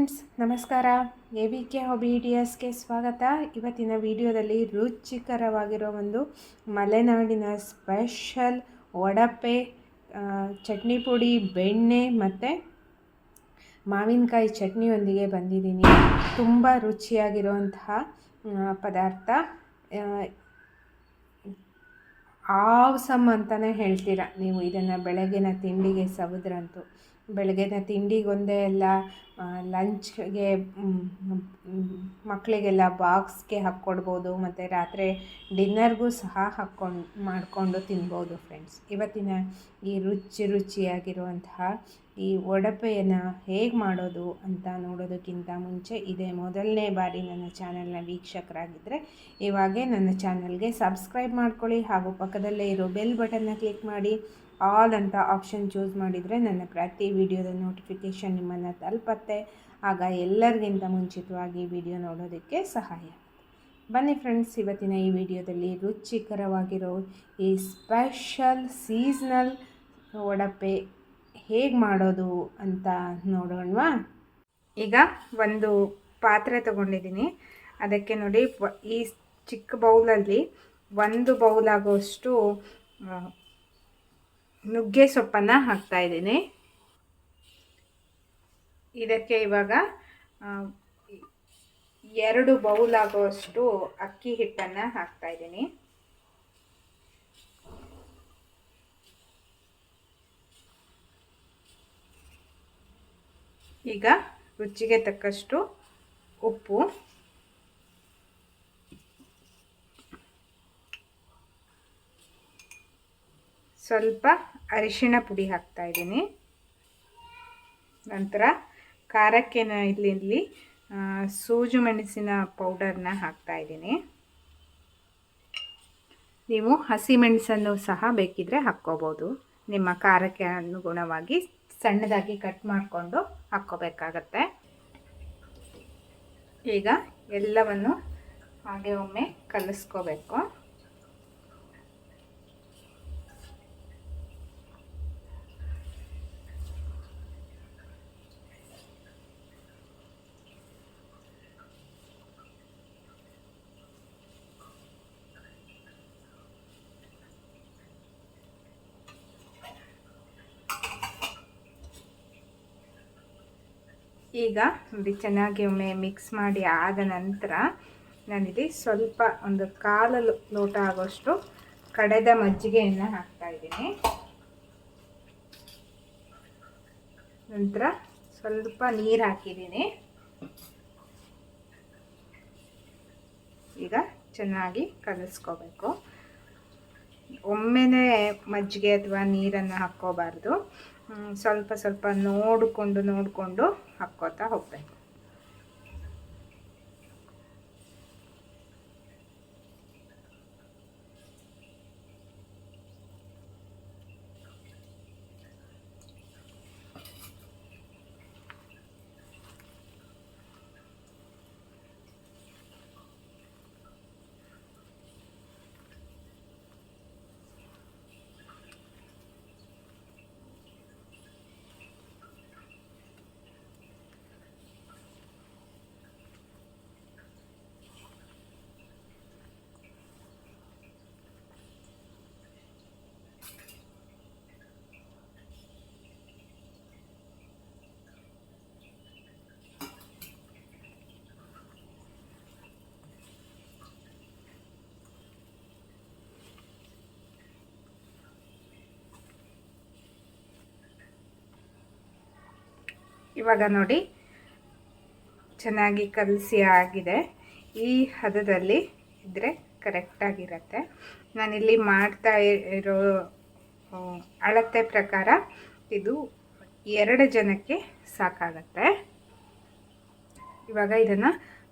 Friends, ನಮಸ್ಕಾರ. A V K hobby ಡಿಯಸ್ಗೆ ಸ್ವಾಗತ. ಇವತ್ತಿನ ವಿಡಿಯೋದಲ್ಲಿ ರುಚಿಕರವಾಗಿರೋ ಒಂದು ಮಲೆನಾಡಿನ ಸ್ಪೆಷಲ್ ಒಡಪೆ ಚಟ್ನಿ ಪುಡಿ, ಬೆಣ್ಣೆ ಮತ್ತು ಮಾವಿನಕಾಯಿ ಚಟ್ನಿಯೊಂದಿಗೆ ಬಂದಿದ್ದೀನಿ. ತುಂಬ ರುಚಿಯಾಗಿರುವಂತಹ ಪದಾರ್ಥ. ಆವ್ಸಮ್ ಅಂತಲೇ ಹೇಳ್ತೀರ ನೀವು ಇದನ್ನು ಬೆಳಗಿನ ತಿಂಡಿಗೆ ಸವಿದ್ರಂತೂ. ಬೆಳಗಿನ ತಿಂಡಿಗೊಂದೇ ಎಲ್ಲ ಲಂಚ್ಗೆ ಮಕ್ಕಳಿಗೆಲ್ಲ ಬಾಕ್ಸ್ಗೆ ಹಾಕ್ಕೊಡ್ಬೋದು, ಮತ್ತು ರಾತ್ರಿ ಡಿನ್ನರ್ಗೂ ಸಹ ಹಾಕ್ಕೊಂಡು, ಮಾಡಿಕೊಂಡು ತಿನ್ಬೋದು ಫ್ರೆಂಡ್ಸ್. ಇವತ್ತಿನ ಈ ರುಚಿ ರುಚಿಯಾಗಿರುವಂತಹ ಈ ಒಡಪೆಯನ್ನು ಹೇಗೆ ಮಾಡೋದು ಅಂತ ನೋಡೋದಕ್ಕಿಂತ ಮುಂಚೆ ಇದೇ ಮೊದಲನೇ ಬಾರಿ ನನ್ನ ಚಾನಲ್ನ ವೀಕ್ಷಕರಾಗಿದ್ದರೆ ಇವಾಗೇ ನನ್ನ ಚಾನಲ್ಗೆ ಸಬ್ಸ್ಕ್ರೈಬ್ ಮಾಡ್ಕೊಳ್ಳಿ ಹಾಗೂ ಪಕ್ಕದಲ್ಲೇ ಇರೋ ಬೆಲ್ ಬಟನ್ನ ಕ್ಲಿಕ್ ಮಾಡಿ. ಆಲ್ ಅಂತ ಆಪ್ಷನ್ ಚೂಸ್ ಮಾಡಿದರೆ ನನ್ನ ಪ್ರತಿ ವಿಡಿಯೋದ ನೋಟಿಫಿಕೇಷನ್ ನಿಮ್ಮನ್ನು ತಲುಪತ್ತೆ. ಆಗ ಎಲ್ಲರಿಗಿಂತ ಮುಂಚಿತವಾಗಿ ವಿಡಿಯೋ ನೋಡೋದಕ್ಕೆ ಸಹಾಯ ಬನ್ನಿ ಫ್ರೆಂಡ್ಸ್, ಇವತ್ತಿನ ಈ ವಿಡಿಯೋದಲ್ಲಿ ರುಚಿಕರವಾಗಿರೋ ಈ ಸ್ಪೆಷಲ್ ಸೀಸ್ನಲ್ ಒಡಪೆ ಹೇಗೆ ಮಾಡೋದು ಅಂತ ನೋಡೋಣವಾ? ಈಗ ಒಂದು ಪಾತ್ರೆ ತಗೊಂಡಿದ್ದೀನಿ. ಅದಕ್ಕೆ ನೋಡಿ, ಈ ಚಿಕ್ಕ ಬೌಲಲ್ಲಿ ಒಂದು ಬೌಲ್ ಆಗೋಷ್ಟು ನುಗ್ಗೆ ಸೊಪ್ಪನ್ನು ಹಾಕ್ತಾ ಇದ್ದೀನಿ ಇದಕ್ಕೆ ಇವಾಗ ಎರಡು ಬೌಲ್ ಆಗುವಷ್ಟು ಅಕ್ಕಿ ಹಿಟ್ಟನ್ನು ಹಾಕ್ತಾ ಇದ್ದೀನಿ ಈಗ ರುಚಿಗೆ ತಕ್ಕಷ್ಟು ಉಪ್ಪು. ಸ್ವಲ್ಪ ಅರಿಶಿಣ ಪುಡಿ ಹಾಕ್ತಾ ಇದ್ದೀನಿ. ನಂತರ ಖಾರಕ್ಕೆ ಇಲ್ಲಿ ಇಲ್ಲಿ ಸೂಜು ಮೆಣಸಿನ ಪೌಡರ್ನ ಹಾಕ್ತಾ ಇದ್ದೀನಿ. ನೀವು ಹಸಿಮೆಣಸನ್ನು ಸಹ ಬೇಕಿದ್ರೆ ಹಾಕ್ಕೋಬೋದು. ನಿಮ್ಮ ಖಾರಕ್ಕೆ ಅನುಗುಣವಾಗಿ ಸಣ್ಣದಾಗಿ ಕಟ್ ಮಾಡಿಕೊಂಡು ಹಾಕ್ಕೋಬೇಕಾಗತ್ತೆ. ಈಗ ಎಲ್ಲವನ್ನು ಹಾಗೆ ಒಮ್ಮೆ ಕಲಿಸ್ಕೋಬೇಕು. ಈಗ ನೋಡಿ ಚೆನ್ನಾಗಿ ಒಮ್ಮೆ ಮಿಕ್ಸ್ ಮಾಡಿ ಆದ ನಂತರ ನಾನಿಲ್ಲಿ ಸ್ವಲ್ಪ ಒಂದು ಕಾಲು ಲೋಟ ಆಗೋಷ್ಟು ಕಡೆದ ಮಜ್ಜಿಗೆಯನ್ನು ಹಾಕ್ತಾ ಇದ್ದೀನಿ. ನಂತರ ಸ್ವಲ್ಪ ನೀರು ಹಾಕಿದ್ದೀನಿ. ಈಗ ಚೆನ್ನಾಗಿ ಕಲಿಸ್ಕೋಬೇಕು. ಒಮ್ಮೆನೇ ಮಜ್ಜಿಗೆ ಅಥವಾ ನೀರನ್ನು ಹಾಕ್ಕೋಬಾರ್ದು. ಸ್ವಲ್ಪ ಸ್ವಲ್ಪ ನೋಡಿಕೊಂಡು ನೋಡಿಕೊಂಡು ಹಾಕ್ಕೋತಾ ಹೋಗ್ಬೇಕು. ಇವಾಗ ನೋಡಿ. ಚೆನ್ನಾಗಿ ಕಲಸಿ ಆಗಿದೆ. ಈ ಹದದಲ್ಲಿ ಇದ್ದರೆ ಕರೆಕ್ಟಾಗಿರತ್ತೆ ನಾನಿಲ್ಲಿ ಮಾಡ್ತಾ ಇರೋ ಅಳತೆ ಪ್ರಕಾರ ಇದು ಎರಡು ಜನಕ್ಕೆ ಸಾಕಾಗತ್ತೆ. ಇವಾಗ ಇದನ್ನು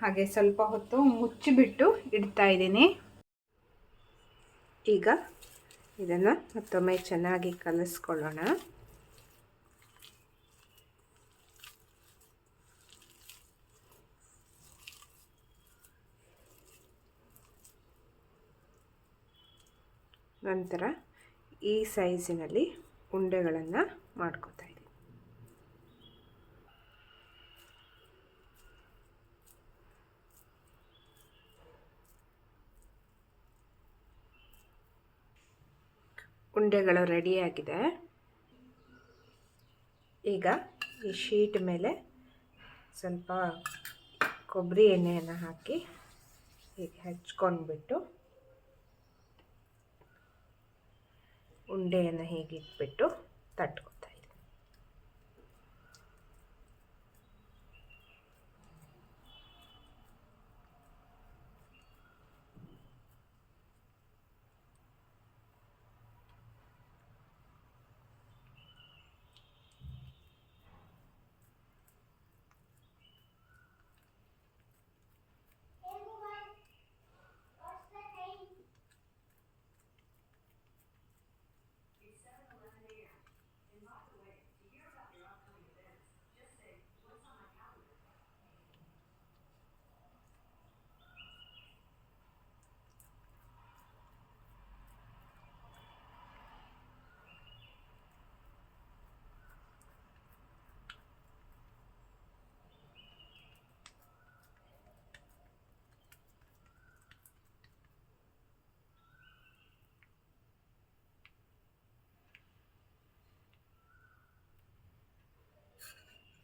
ಹಾಗೆ ಸ್ವಲ್ಪ ಹೊತ್ತು ಮುಚ್ಚಿಬಿಟ್ಟು ಇಡ್ತಾ ಇದ್ದೀನಿ. ಈಗ ಇದನ್ನು ಮತ್ತೊಮ್ಮೆ ಚೆನ್ನಾಗಿ ಕಲಿಸ್ಕೊಳ್ಳೋಣ. ನಂತರ ಈ ಸೈಜಿನಲ್ಲಿ ಉಂಡೆಗಳನ್ನು ಮಾಡ್ಕೋತಾ ಉಂಡೆಗಳು ರೆಡಿಯಾಗಿದೆ ಈಗ ಈ ಶೀಟ್ ಮೇಲೆ ಸ್ವಲ್ಪ ಕೊಬ್ಬರಿ ಎಣ್ಣೆಯನ್ನು ಹಾಕಿ ಹೀಗೆ ಹಚ್ಕೊಂಡ್ಬಿಟ್ಟು ಉಂಡೆಯನ್ನು ಹೀಗೆ ಇಟ್ಬಿಟ್ಟು ತಟ್ಕೊತಾ ಇದ್ದೀನಿ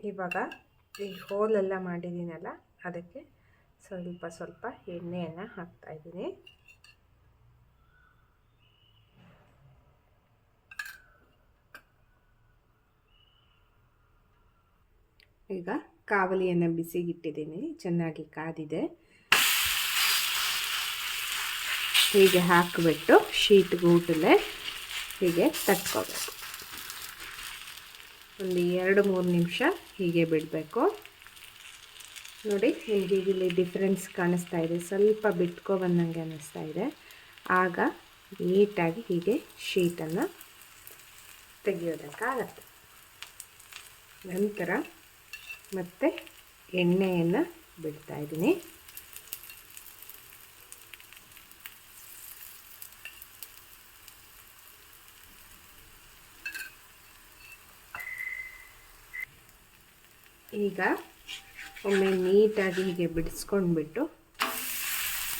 ಇವಾಗ ಈ ಹೋಲೆಲ್ಲ ಮಾಡಿದ್ದೀನಲ್ಲ, ಅದಕ್ಕೆ ಸ್ವಲ್ಪ ಸ್ವಲ್ಪ ಎಣ್ಣೆಯನ್ನು ಹಾಕ್ತಾಯಿದ್ದೀನಿ ಈಗ ಕಾವಲಿಯನ್ನು ಬಿಸಿಗಿಟ್ಟಿದ್ದೀನಿ, ಚೆನ್ನಾಗಿ ಕಾದಿದೆ. ಹೀಗೆ ಹಾಕಿಬಿಟ್ಟು ಶೀಟ್ ಗೂಟಲೆ ಹೀಗೆ ತಟ್ಕೋಬೇಕು. ಒಂದು ಎರಡು ಮೂರು ನಿಮಿಷ ಹೀಗೆ ಬಿಡಬೇಕು. ನೋಡಿ, ನಿಮಗೆ ಇಲ್ಲಿ ಡಿಫ್ರೆನ್ಸ್ ಕಾಣಿಸ್ತಾ ಇದೆ. ಸ್ವಲ್ಪ ಬಿಟ್ಕೊ ಬಂದಂಗೆ ಅನ್ನಿಸ್ತಾ ಇದೆ. ಆಗ ನೀಟಾಗಿ ಹೀಗೆ ಶೀಟನ್ನು ತೆಗೆಯೋದಕ್ಕಾಗತ್ತೆ. ನಂತರ ಮತ್ತೆ ಎಣ್ಣೆಯನ್ನು ಬಿಡ್ತಾ ಈಗ ಒಮ್ಮೆ ನೀಟಾಗಿ ಹೀಗೆ ಬಿಡಿಸ್ಕೊಂಡ್ಬಿಟ್ಟು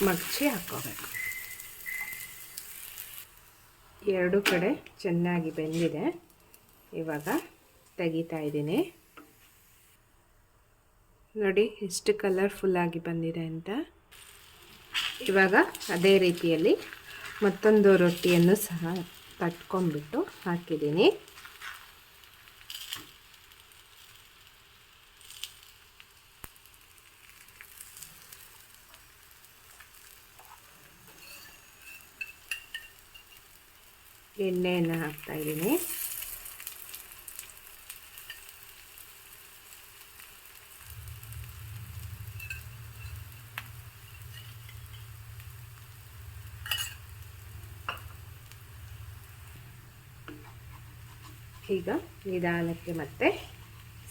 ಮಗ್ಚಿ ಹಾಕ್ಕೋಬೇಕು. ಎರಡು ಕಡೆ ಚೆನ್ನಾಗಿ ಬೆಂದಿದೆ. ಇವಾಗ ತೆಗಿತಾ ಇದ್ದೀನಿ. ನೋಡಿ ಎಷ್ಟು ಕಲರ್ಫುಲ್ಲಾಗಿ ಬಂದಿದೆ ಅಂತ. ಇವಾಗ ಅದೇ ರೀತಿಯಲ್ಲಿ ಮತ್ತೊಂದು ರೊಟ್ಟಿಯನ್ನು ಸಹ ತಟ್ಕೊಂಡ್ಬಿಟ್ಟು ಹಾಕಿದ್ದೀನಿ. ಎಣ್ಣೆಯನ್ನು ಹಾಕ್ತಾಯಿದ್ದೀನಿ ಈಗ ನಿಧಾನಕ್ಕೆ ಮತ್ತೆ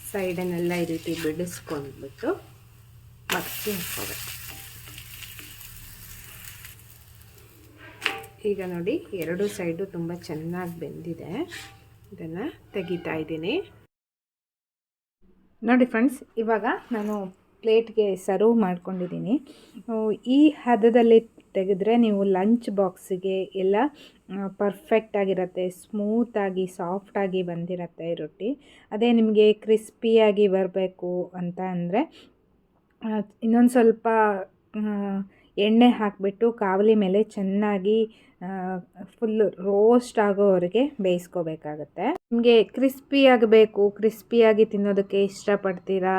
ಸೈಡನ್ನೆಲ್ಲ ಈ ರೀತಿ ಬಿಡಿಸ್ಕೊಂಡ್ಬಿಟ್ಟು ಮತ್ತೆ ಹಾಕೋಬೇಕು ಈಗ ನೋಡಿ, ಎರಡು ಸೈಡು ತುಂಬ ಚೆನ್ನಾಗಿ ಬೆಂದಿದೆ. ಇದನ್ನು ತೆಗಿತಾ ಇದ್ದೀನಿ. ನೋಡಿ ಫ್ರೆಂಡ್ಸ್ ಇವಾಗ ನಾನು ಪ್ಲೇಟ್ಗೆ ಸರ್ವ್ ಮಾಡ್ಕೊಂಡಿದ್ದೀನಿ. ಈ ಹದದಲ್ಲಿ ತೆಗೆದ್ರೆ ನೀವು ಲಂಚ್ ಬಾಕ್ಸಿಗೆ ಎಲ್ಲ ಪರ್ಫೆಕ್ಟಾಗಿರುತ್ತೆ ಸ್ಮೂತಾಗಿ ಸಾಫ್ಟಾಗಿ ಬಂದಿರುತ್ತೆ ರೊಟ್ಟಿ. ಅದೇ ನಿಮಗೆ ಕ್ರಿಸ್ಪಿಯಾಗಿ ಬರಬೇಕು ಅಂತ ಅಂದರೆ ಇನ್ನೊಂದು ಸ್ವಲ್ಪ ಎಣ್ಣೆ ಹಾಕಿಬಿಟ್ಟು ಕಾವಲಿ ಮೇಲೆ ಚೆನ್ನಾಗಿ ಫುಲ್ಲು ರೋಸ್ಟ್ ಆಗೋವರೆಗೆ ಬೇಯಿಸ್ಕೋಬೇಕಾಗತ್ತೆ. ನಿಮಗೆ ಕ್ರಿಸ್ಪಿಯಾಗಿ ಬೇಕು ಕ್ರಿಸ್ಪಿಯಾಗಿ ತಿನ್ನೋದಕ್ಕೆ ಇಷ್ಟಪಡ್ತೀರಾ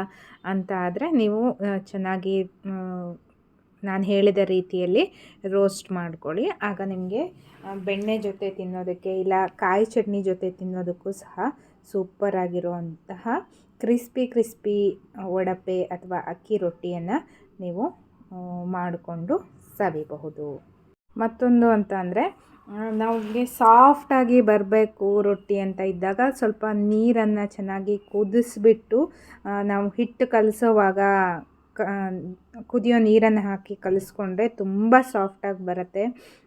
ಅಂತ ಆದರೆ ನೀವು ಚೆನ್ನಾಗಿ ನಾನು ಹೇಳಿದ ರೀತಿಯಲ್ಲಿ ರೋಸ್ಟ್ ಮಾಡ್ಕೊಳ್ಳಿ. ಆಗ ನಿಮಗೆ ಬೆಣ್ಣೆ ಜೊತೆ ತಿನ್ನೋದಕ್ಕೆ ಇಲ್ಲ ಕಾಯಿ ಚಟ್ನಿ ಜೊತೆ ತಿನ್ನೋದಕ್ಕೂ ಸಹ ಸೂಪರ್ ಆಗಿರುವಂತಹ ಕ್ರಿಸ್ಪಿ ಕ್ರಿಸ್ಪಿ ವಡಪೆ ಅಥವಾ ಅಕ್ಕಿ ರೊಟ್ಟಿಯನ್ನು ನೀವು ಮಾಡಿಕೊಂಡು ಸವಿಬಹುದು. ಮತ್ತೊಂದು ಅಂತ ಅಂದರೆ ನಮಗೆ ಸಾಫ್ಟಾಗಿ ಬರಬೇಕು ರೊಟ್ಟಿ ಅಂತ ಇದ್ದಾಗ ಸ್ವಲ್ಪ ನೀರನ್ನು ಚೆನ್ನಾಗಿ ಕುದಿಸ್ಬಿಟ್ಟು ನಾವು ಹಿಟ್ಟು ಕಲಸೋವಾಗ ಕುದಿಯೋ ನೀರನ್ನು ಹಾಕಿ ಕಲಿಸ್ಕೊಂಡ್ರೆ ತುಂಬ ಸಾಫ್ಟಾಗಿ ಬರುತ್ತೆ.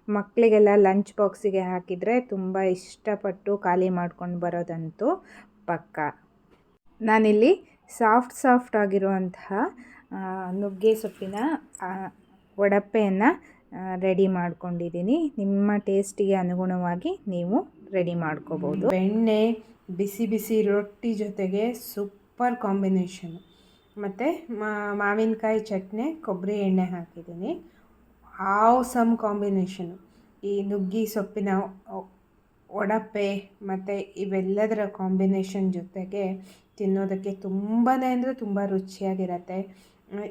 ಮಕ್ಕಳಿಗೆಲ್ಲ ಲಂಚ್ ಬಾಕ್ಸಿಗೆ ಹಾಕಿದರೆ ತುಂಬ ಇಷ್ಟಪಟ್ಟು ಖಾಲಿ ಮಾಡ್ಕೊಂಡು ಬರೋದಂತೂ ಪಕ್ಕ. ನಾನಿಲ್ಲಿ ಸಾಫ್ಟ್ ಸಾಫ್ಟ್ ಆಗಿರುವಂತಹ ನುಗ್ಗೆ ಸೊಪ್ಪಿನ ಒಡಪ್ಪೆಯನ್ನು ರೆಡಿ ಮಾಡ್ಕೊಂಡಿದ್ದೀನಿ. ನಿಮ್ಮ ಟೇಸ್ಟಿಗೆ ಅನುಗುಣವಾಗಿ ನೀವು ರೆಡಿ ಮಾಡ್ಕೋಬೋದು. ಬೆಣ್ಣೆ, ಬಿಸಿ ಬಿಸಿ ರೊಟ್ಟಿ ಜೊತೆಗೆ ಸೂಪರ್ ಕಾಂಬಿನೇಷನ್. ಮತ್ತು ಮಾವಿನಕಾಯಿ ಚಟ್ನಿ, ಕೊಬ್ಬರಿ ಎಣ್ಣೆ ಹಾಕಿದ್ದೀನಿ. Some combination. ಈ ನುಗ್ಗಿ ಸೊಪ್ಪಿನ ಒಡಪೆ ಮತ್ತು ಇವೆಲ್ಲದರ ಕಾಂಬಿನೇಷನ್ ಜೊತೆಗೆ ತಿನ್ನೋದಕ್ಕೆ ತುಂಬಾ ಅಂದರೆ ತುಂಬ ರುಚಿಯಾಗಿರತ್ತೆ.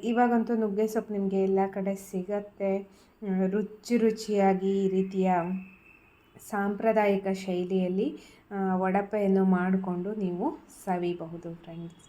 ಇವಾಗಂತೂ ನುಗ್ಗೆ ಸೊಪ್ಪು ನಿಮಗೆ ಎಲ್ಲ ಕಡೆ ಸಿಗತ್ತೆ. ರುಚಿ ರುಚಿಯಾಗಿ ಈ ರೀತಿಯ ಸಾಂಪ್ರದಾಯಿಕ ಶೈಲಿಯಲ್ಲಿ ವಡಪೆಯನ್ನು ಮಾಡಿಕೊಂಡು ನೀವು ಸವಿಬಹುದು ಫ್ರೆಂಡ್ಸ್